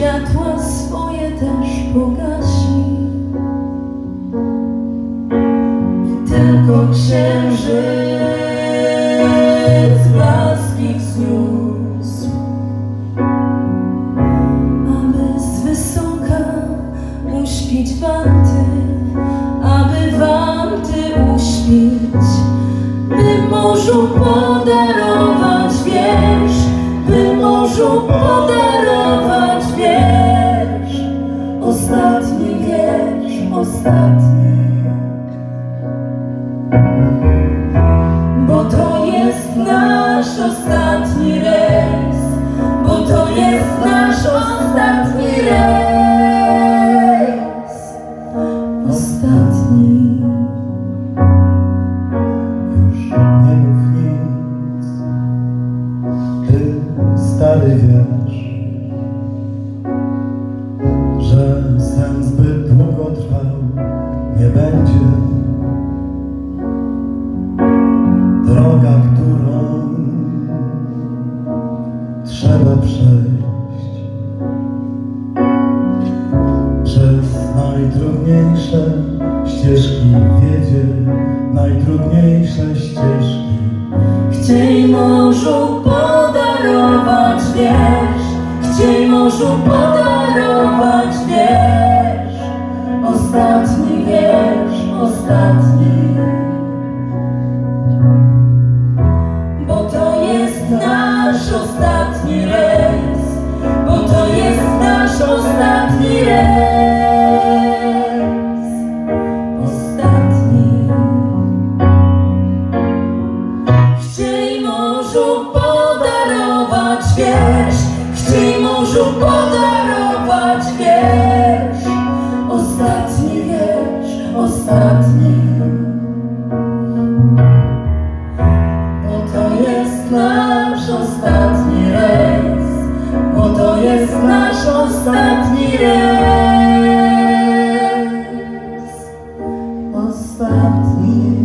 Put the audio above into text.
światła swoje też pogasi i tylko księżyc uśpić, by morzu podarować wiersz, by morzu podarować wiersz, ostatni wiersz, ostatni. Bo to jest nasz ostatni rejs, ty stary wiesz, że sen zbyt długo trwał nie będzie. Droga, którą trzeba przejść przez najtrudniejsze ścieżki wiedzie, najtrudniejsze ścieżki. Chciej morzu podarować wiesz, chciej morzu podarować wiesz, ostatni wiesz, ostatni. Bo to jest nasz ostatni rejs, bo to jest nasz ostatni rejs. morzu podarować wiersz, chciej morzu podarować wiersz. Ostatni wiersz, ostatni. Bo to jest nasz ostatni rejs, bo to jest nasz ostatni rejs. Ostatni